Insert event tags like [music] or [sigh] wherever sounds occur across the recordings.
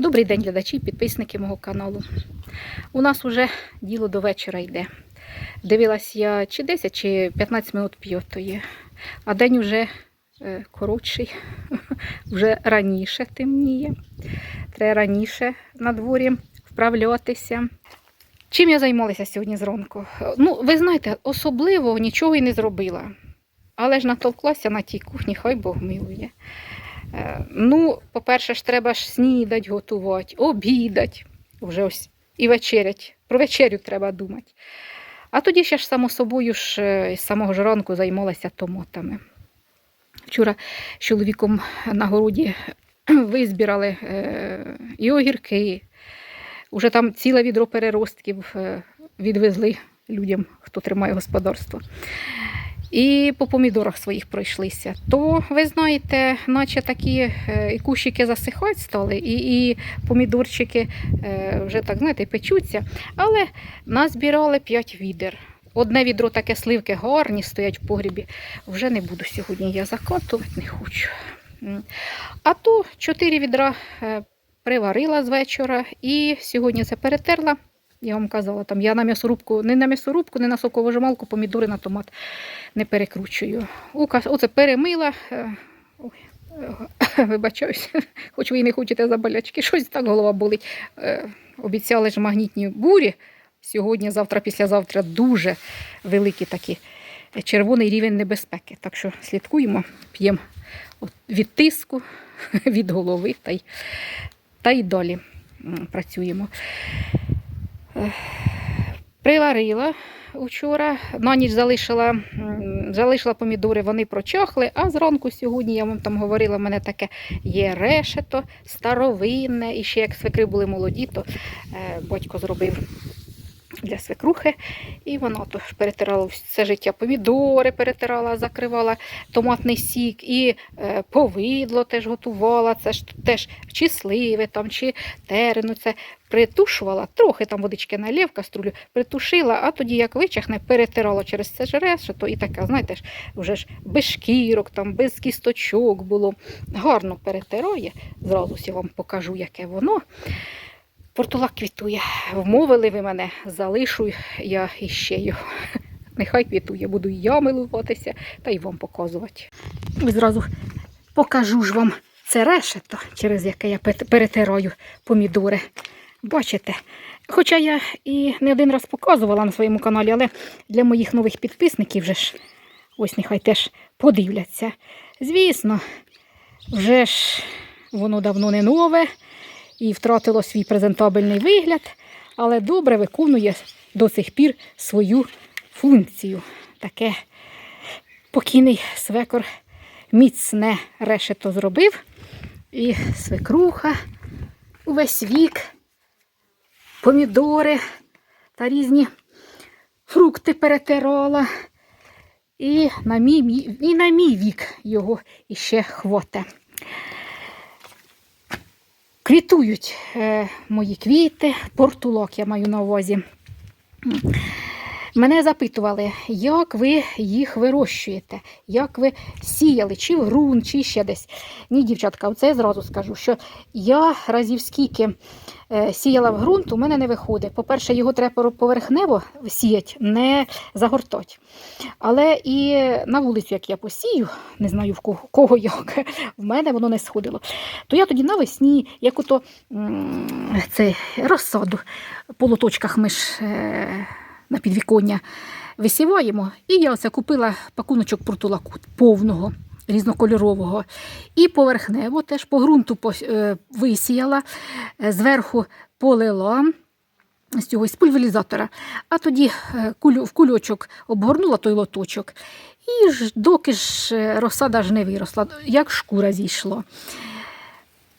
Добрий день, глядачі, підписники мого каналу. У нас уже діло до вечора йде. Дивилась я чи 10, чи 15 минут п'ятої, а день вже е, коротший, [laughs] вже раніше темніє. Треба раніше на дворі вправлятися. Чим я займалася сьогодні зранку? Ну, ви знаєте, особливо нічого і не зробила. Але ж натовклася на тій кухні, хай Бог милує. Е, Ну, по-перше, ж треба ж снідать готувати, обідать, вже ось і вечерять. Про вечерю треба думати. А тоді ще ж само собою ж е, з самого ж ранку займалася томатами. Вчора з чоловіком на городі [clears throat] визбирали е, і огірки. Уже там ціле відро переростків відвезли людям, хто тримає господарство. І по помідорах своїх пройшлися. То, ви знаєте, наче такі е, і кущики засихати стали, і, і помідорчики е, вже так, знаєте, печуться. Але назбирали 5 відер. Одне відро таке сливки гарні стоять в погрібі. Вже не буду сьогодні я закатувати, не хочу. А то 4 відра е, приварила з вечора і сьогодні це перетерла. Я вам казала, там я на м'ясорубку, не на м'ясорубку, не на соковижималку, помідори на томат не перекручую. Оце перемила. е, Ой, е, [laughs] вибачаюсь, [laughs] хоч ви і не хочете за болячки, щось так голова болить. Е, Обіцяли ж магнітні бурі. Сьогодні, завтра, післязавтра дуже великі такі червоний рівень небезпеки. Так що слідкуємо, п'ємо від тиску, [laughs] від голови та й, та й далі працюємо. Приварила вчора, на ніч залишила, залишила помідори, вони прочахли, а зранку сьогодні, я вам там говорила, в мене таке є решето, старовинне, і ще як свекри були молоді, то е, батько зробив для свекрухи. І вона то перетирала все життя помідори, перетирала, закривала томатний сік, і е, повидло теж готувала. Це ж теж чи сливи там, чи терену. Це притушувала, трохи там водички налив в каструлю, притушила, а тоді, як вичахне, перетирала через це ж решето, і така, знаєте ж, вже ж без шкірок, там, без кісточок було. Гарно перетирає. Зразу я вам покажу, яке воно. Портулак квітує. Вмовили ви мене, залишу я іще його. [laughs] Нехай квітує, буду і я милуватися та й вам показувати. І зразу покажу ж вам це решето, через яке я перетираю помідори. Бачите? Хоча я і не один раз показувала на своєму каналі, але для моїх нових підписників вже ж ось нехай теж подивляться. Звісно, вже ж воно давно не нове і втратило свій презентабельний вигляд, але добре виконує до сих пір свою функцію. Таке покійний свекор міцне решето зробив. І свекруха увесь вік, помідори та різні фрукти перетирала. І на мій, і на мій вік його іще хвоте. Квітують е, мої квіти, портулок я маю на увазі. Мене запитували, як ви їх вирощуєте, як ви сіяли, чи в ґрунт, чи ще десь. Ні, дівчатка, оце я зразу скажу, що я разів скільки е, сіяла в ґрунт, у мене не виходить. По-перше, його треба поверхнево сіяти, не загортати. Але і на вулицю, як я посію, не знаю в кого, кого як, [laughs] в мене воно не сходило. То я тоді навесні, як ото це, розсаду по лоточках ми ж е, на підвіконня висіваємо. І я оце купила пакуночок портулаку повного. Різнокольорового. І поверхнево теж по ґрунту е, висіяла, е, зверху полила з цього з пульверізатора, а тоді е, в кульочок обгорнула той лоточок. І ж, доки ж розсада ж не виросла, як шкура зійшла.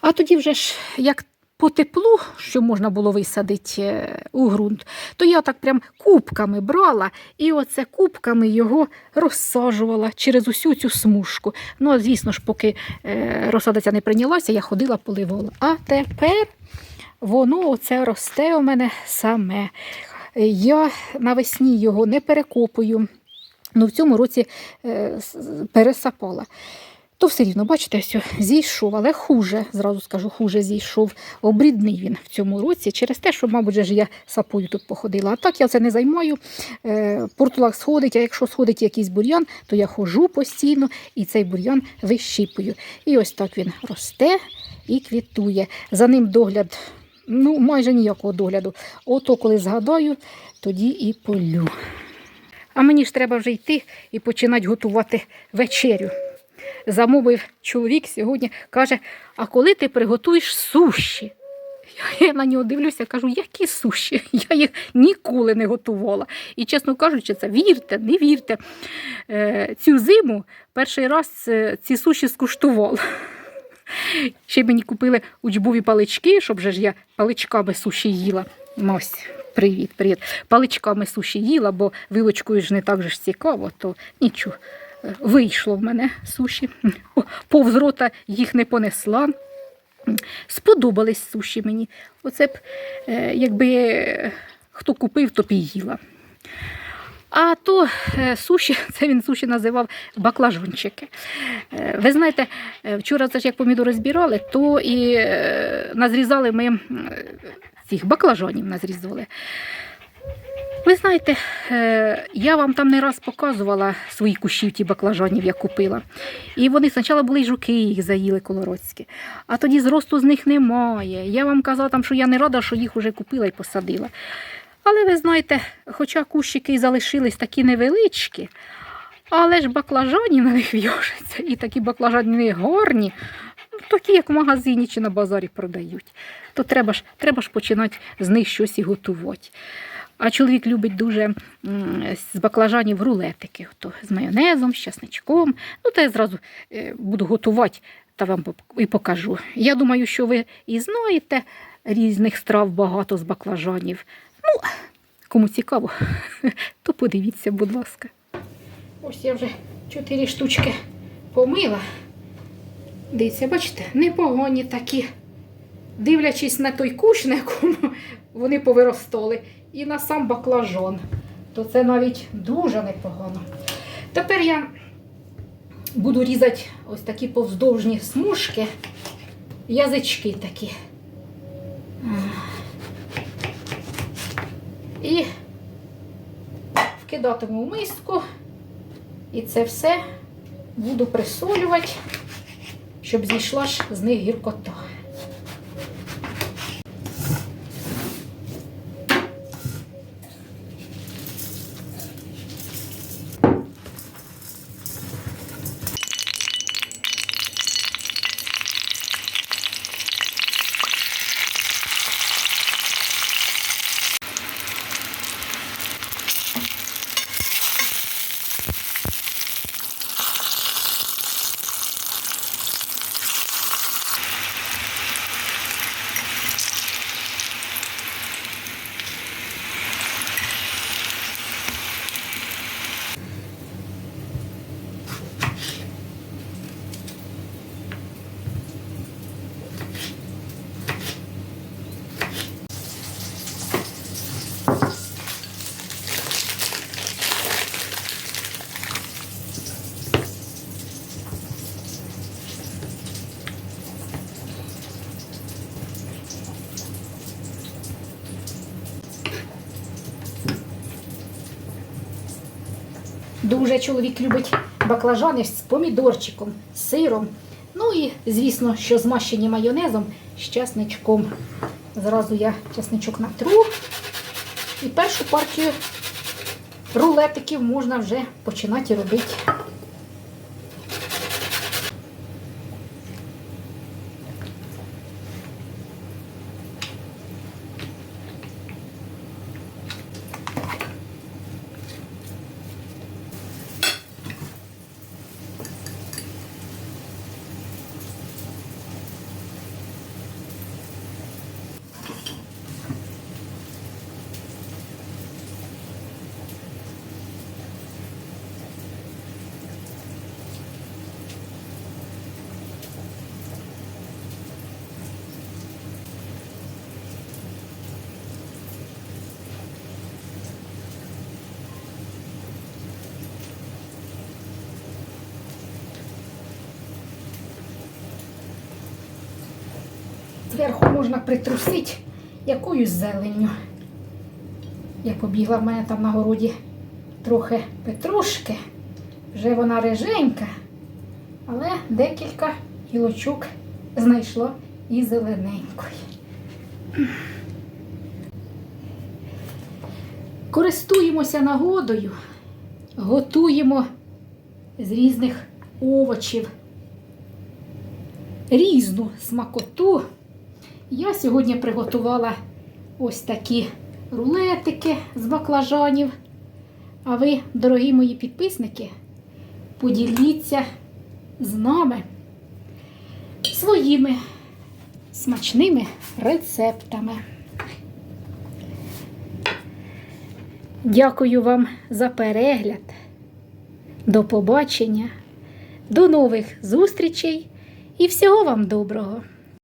А тоді вже ж як по теплу, що можна було висадити е, у ґрунт, то я так прям кубками брала і оце кубками його розсаджувала через усю цю смужку. Ну, звісно ж, поки е, розсада ця не прийнялася, я ходила, поливала. А тепер воно оце росте у мене саме. Я навесні його не перекопую. Ну, в цьому році е, пересапала. То все рівно, бачите, все, зійшов, але хуже, зразу скажу, хуже зійшов. Обрідний він в цьому році через те, що, мабуть, же я сапою тут походила. А так я це не займаю. Е, Портулак сходить, а якщо сходить якийсь бур'ян, то я ходжу постійно і цей бур'ян вищіпую. І ось так він росте і квітує. За ним догляд, ну, майже ніякого догляду. Ото коли згадаю, тоді і полю. А мені ж треба вже йти і починати готувати вечерю. Замовив чоловік сьогодні, каже: а коли ти приготуєш суші? Я на нього дивлюся, кажу, які суші? [laughs] Я їх ніколи не готувала. І, чесно кажучи, це вірте, не вірте. Е, Цю зиму перший раз е, ці суші скуштувала. [laughs] Ще мені купили учбові палички, щоб же ж я паличками суші їла. Мось, привіт, привіт. Паличками суші їла, бо вилочкою ж не так же ж цікаво, то нічого. Вийшло в мене суші. Повз рота їх не понесла. Сподобались суші мені. Оце б, е, якби хто купив, то б їла. А то е, суші, [laughs] це він суші називав баклажанчики. Е, Ви знаєте, вчора це ж як помідори збирали, то і назрізали ми цих баклажанів назрізали. Ви знаєте, е, я вам там не раз показувала свої кущі ті баклажанів, я купила. І вони спочатку були жуки, їх заїли колородські. А тоді зросту з них немає. Я вам казала, там, що я не рада, що їх вже купила і посадила. Але ви знаєте, хоча кущики залишились такі невеличкі, але ж баклажані на них в'яжуться, і такі баклажани гарні, ну, такі, як в магазині чи на базарі продають. То треба ж, треба ж починати з них щось і готувати. А чоловік любить дуже з баклажанів рулетики, ото, з майонезом, з часничком. Ну, та я зразу е, буду готувати та вам і покажу. Я думаю, що ви і знаєте різних страв багато з баклажанів. Ну, кому цікаво, [laughs] то подивіться, будь ласка. Ось я вже чотири штучки помила. Дивіться, бачите, непогані такі. Дивлячись на той кущ, на якому [laughs] вони повиростали, і на сам баклажан, то це навіть дуже непогано. Тепер я буду різати ось такі повздовжні смужки, язички такі. І вкидатиму в миску. І це все буду присолювати, щоб зійшла ж з них гіркота. Дуже чоловік любить баклажани з помідорчиком, з сиром. Ну і, звісно, що змащені майонезом з чесничком. Зразу я чесничок натру. І першу партію рулетиків можна вже починати робити. Можна притрусити якоюсь зеленню. Я побігла в мене там на городі трохи петрушки, вже вона реженька, але декілька гілочок знайшла і зелененької. Користуємося нагодою, готуємо з різних овочів різну смакоту. Я сьогодні приготувала ось такі рулетики з баклажанів. А ви, дорогі мої підписники, поділіться з нами своїми смачними рецептами. Дякую вам за перегляд. До побачення, до нових зустрічей і всього вам доброго!